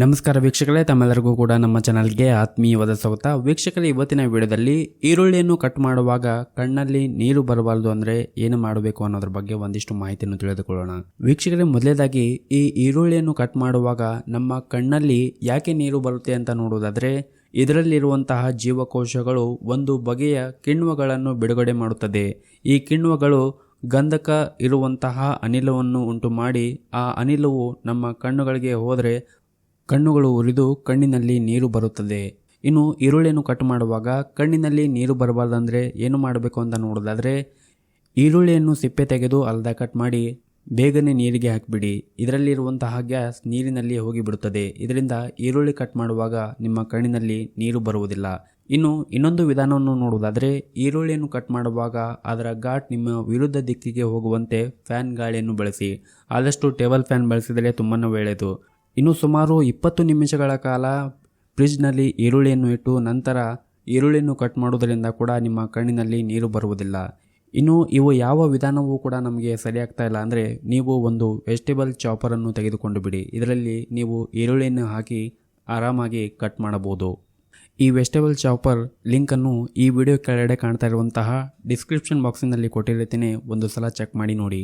ನಮಸ್ಕಾರ ವೀಕ್ಷಕರೇ, ತಮ್ಮೆಲ್ಲರಿಗೂ ಕೂಡ ನಮ್ಮ ಚಾನಲ್ಗೆ ಆತ್ಮೀಯವಾದ ಸ್ವಾಗತ. ವೀಕ್ಷಕರೇ, ಇವತ್ತಿನ ವಿಡಿಯೋದಲ್ಲಿ ಈರುಳ್ಳಿಯನ್ನು ಕಟ್ ಮಾಡುವಾಗ ಕಣ್ಣಲ್ಲಿ ನೀರು ಬರಬಾರದು ಅಂದರೆ ಏನು ಮಾಡಬೇಕು ಅನ್ನೋದ್ರ ಬಗ್ಗೆ ಒಂದಿಷ್ಟು ಮಾಹಿತಿಯನ್ನು ತಿಳಿದುಕೊಳ್ಳೋಣ. ವೀಕ್ಷಕರೇ, ಮೊದಲೇದಾಗಿ ಈ ಈರುಳ್ಳಿಯನ್ನು ಕಟ್ ಮಾಡುವಾಗ ನಮ್ಮ ಕಣ್ಣಲ್ಲಿ ಯಾಕೆ ನೀರು ಬರುತ್ತೆ ಅಂತ ನೋಡುವುದಾದರೆ, ಇದರಲ್ಲಿರುವಂತಹ ಜೀವಕೋಶಗಳು ಒಂದು ಬಗೆಯ ಕಿಣ್ವಗಳನ್ನು ಬಿಡುಗಡೆ ಮಾಡುತ್ತದೆ. ಈ ಕಿಣ್ವಗಳು ಗಂಧಕ ಇರುವಂತಹ ಅನಿಲವನ್ನು ಉಂಟು ಮಾಡಿ ಆ ಅನಿಲವು ನಮ್ಮ ಕಣ್ಣುಗಳಿಗೆ ಹೋದರೆ ಕಣ್ಣುಗಳು ಉರಿದು ಕಣ್ಣಿನಲ್ಲಿ ನೀರು ಬರುತ್ತದೆ. ಇನ್ನು ಈರುಳ್ಳಿಯನ್ನು ಕಟ್ ಮಾಡುವಾಗ ಕಣ್ಣಿನಲ್ಲಿ ನೀರು ಬರಬಾರ್ದಂದರೆ ಏನು ಮಾಡಬೇಕು ಅಂತ ನೋಡೋದಾದರೆ ಈರುಳ್ಳಿಯನ್ನು ಸಿಪ್ಪೆ ತೆಗೆದು ಅರ್ಧ ಕಟ್ ಮಾಡಿ ಬೇಗನೆ ನೀರಿಗೆ ಹಾಕಿಬಿಡಿ. ಇದರಲ್ಲಿರುವಂತಹ ಗ್ಯಾಸ್ ನೀರಿನಲ್ಲಿ ಹೋಗಿಬಿಡುತ್ತದೆ. ಇದರಿಂದ ಈರುಳ್ಳಿ ಕಟ್ ಮಾಡುವಾಗ ನಿಮ್ಮ ಕಣ್ಣಿನಲ್ಲಿ ನೀರು ಬರುವುದಿಲ್ಲ. ಇನ್ನು ಇನ್ನೊಂದು ವಿಧಾನವನ್ನು ನೋಡುವುದಾದರೆ ಈರುಳ್ಳಿಯನ್ನು ಕಟ್ ಮಾಡುವಾಗ ಅದರ ಘಾಟ್ ನಿಮ್ಮ ವಿರುದ್ಧ ದಿಕ್ಕಿಗೆ ಹೋಗುವಂತೆ ಫ್ಯಾನ್ ಗಾಳಿಯನ್ನು ಬಳಸಿ. ಆದಷ್ಟು ಟೇಬಲ್ ಫ್ಯಾನ್ ಬಳಸಿದರೆ ತುಂಬಾ ಒಳ್ಳೆಯದು. ಇನ್ನು ಸುಮಾರು ಇಪ್ಪತ್ತು ನಿಮಿಷಗಳ ಕಾಲ ಫ್ರಿಜ್ನಲ್ಲಿ ಈರುಳ್ಳಿಯನ್ನು ಇಟ್ಟು ನಂತರ ಈರುಳ್ಳಿಯನ್ನು ಕಟ್ ಮಾಡುವುದರಿಂದ ಕೂಡ ನಿಮ್ಮ ಕಣ್ಣಿನಲ್ಲಿ ನೀರು ಬರುವುದಿಲ್ಲ. ಇನ್ನು ಇವು ಯಾವ ವಿಧಾನವೂ ಕೂಡ ನಮಗೆ ಸರಿಯಾಗ್ತಾ ಇಲ್ಲ ಅಂದರೆ ನೀವು ಒಂದು ವೆಜಿಟೇಬಲ್ ಚಾಪರನ್ನು ತೆಗೆದುಕೊಂಡು ಬಿಡಿ. ಇದರಲ್ಲಿ ನೀವು ಈರುಳ್ಳಿಯನ್ನು ಹಾಕಿ ಆರಾಮಾಗಿ ಕಟ್ ಮಾಡಬಹುದು. ಈ ವೆಜಿಟೇಬಲ್ ಚಾಪರ್ ಲಿಂಕನ್ನು ಈ ವಿಡಿಯೋ ಕೆಳಗಡೆ ಕಾಣ್ತಾ ಇರುವಂತಹ ಡಿಸ್ಕ್ರಿಪ್ಷನ್ ಬಾಕ್ಸಿನಲ್ಲಿ ಕೊಟ್ಟಿರ್ತೀನಿ ಒಂದು ಸಲ ಚೆಕ್ ಮಾಡಿ ನೋಡಿ.